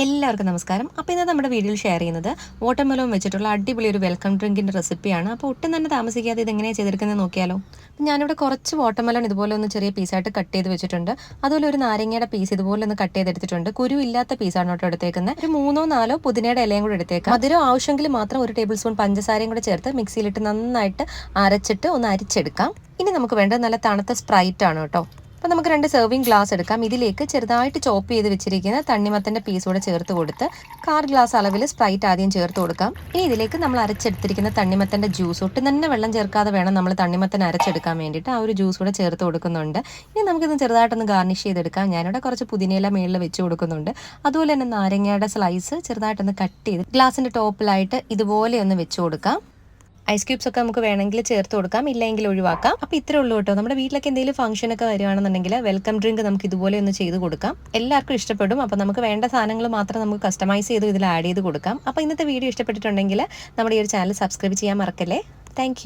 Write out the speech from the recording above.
എല്ലാവർക്കും നമസ്കാരം. അപ്പോൾ ഇന്ന് നമ്മുടെ വീഡിയോയിൽ ഷെയർ ചെയ്യുന്നത് വാട്ടർമെലോൺ വെച്ചിട്ടുള്ള അടിപൊളി ഒരു വെൽക്കം ഡ്രിങ്കിന്റെ റെസിപ്പിയാണ് അപ്പോൾ ഒട്ടും തന്നെ താമസിക്കാതെ ഇത് എങ്ങനെയാണ് ചെയ്തെടുക്കുന്നത് നോക്കിയാലോ? അപ്പോൾ ഞാനിവിടെ കുറച്ച് വാട്ടർമെലോൺ ഇതുപോലെ ഒന്ന് ചെറിയ പീസായിട്ട് കട്ട് ചെയ്ത് വെച്ചിട്ടുണ്ട്. അതുപോലെ ഒരു നാരങ്ങയുടെ പീസ് ഇതുപോലെ ഒന്ന് കട്ട് ചെയ്തെടുത്തിട്ടുണ്ട്. കുരു ഇല്ലാത്ത പീസാണ് കേട്ടോ എടുത്തേക്കുന്നത് ഒരു മൂന്നോ നാലോ പുതിനയുടെ ഇലയും കൂടെ എടുത്തേക്കാം. മധുരം ആവശ്യമെങ്കിൽ മാത്രം ഒരു ടേബിൾ സ്പൂൺ പഞ്ചസാരയും കൂടെ ചേർത്ത് മിക്സിയിലിട്ട് നന്നായിട്ട് അരച്ചിട്ട് ഒന്ന് അരിച്ചെടുക്കാം. ഇനി നമുക്ക് വേണ്ടത് നല്ല തണുത്ത സ്പ്രൈറ്റ് ആണ് കേട്ടോ. അപ്പോൾ നമുക്ക് രണ്ട് സെർവിങ് ഗ്ലാസ് എടുക്കാം. ഇതിലേക്ക് ചെറുതായിട്ട് ചോപ്പ് ചെയ്ത് വെച്ചിരിക്കുന്ന തണ്ണിമത്തന്റെ പീസ് കൂടെ ചേർത്ത് കൊടുത്ത് കാർ ഗ്ലാസ് അളവിൽ സ്പ്രൈറ്റ് ആദ്യം ചേർത്ത് കൊടുക്കാം. ഇനി ഇതിലേക്ക് നമ്മൾ അരച്ചെടുത്തിരിക്കുന്ന തണ്ണിമത്തന്റെ ജ്യൂസ് ഒട്ടും തന്നെ വെള്ളം ചേർക്കാതെ വേണം നമ്മൾ തണ്ണിമത്തൻ അരച്ചെടുക്കാൻ വേണ്ടിയിട്ട്. ആ ഒരു ജ്യൂസ് കൂടെ ചേർത്ത് കൊടുക്കുന്നുണ്ട്. ഇനി നമുക്കിത് ചെറുതായിട്ടൊന്ന് ഗാർണിഷ് ചെയ്തെടുക്കാം. ഞാനിവിടെ കുറച്ച് പുതിനയില മേളിൽ വെച്ച് കൊടുക്കുന്നുണ്ട്. അതുപോലെ തന്നെ നാരങ്ങയുടെ സ്ലൈസ് ചെറുതായിട്ടൊന്ന് കട്ട് ചെയ്ത് ഗ്ലാസിന്റെ ടോപ്പിലായിട്ട് ഇതുപോലെ ഒന്ന് വെച്ച് കൊടുക്കാം. ഐസ് ക്യൂബ്സ് ഒക്കെ നമുക്ക് വേണമെങ്കിൽ ചേർത്ത് കൊടുക്കാം ഇല്ലെങ്കിൽ ഒഴിവാക്കാം. അപ്പോൾ ഇത്രേ ഉള്ളൂ കേട്ടോ. നമ്മുടെ വീട്ടിലൊക്കെ എന്തെങ്കിലും ഫംഗ്ഷൻ ഒക്കെ വരുവാണെന്നുണ്ടെങ്കിൽ വെൽക്കം ഡ്രിങ്ക് നമുക്ക് ഇതുപോലെ ഒന്ന് ചെയ്ത് കൊടുക്കാം. എല്ലാവർക്കും ഇഷ്ടപ്പെടും. അപ്പോൾ നമുക്ക് വേണ്ട സാധനങ്ങൾ മാത്രം നമുക്ക് കസ്റ്റമൈസ് ചെയ്ത് ഇതിൽ ആഡ് ചെയ്ത് കൊടുക്കാം. അപ്പോൾ ഇന്നത്തെ വീഡിയോ ഇഷ്ടപ്പെട്ടിട്ടുണ്ടെങ്കിൽ നമ്മുടെ ഈ ഒരു ചാനൽ സബ്സ്ക്രൈബ് ചെയ്യാൻ മറക്കല്ലേ? താങ്ക്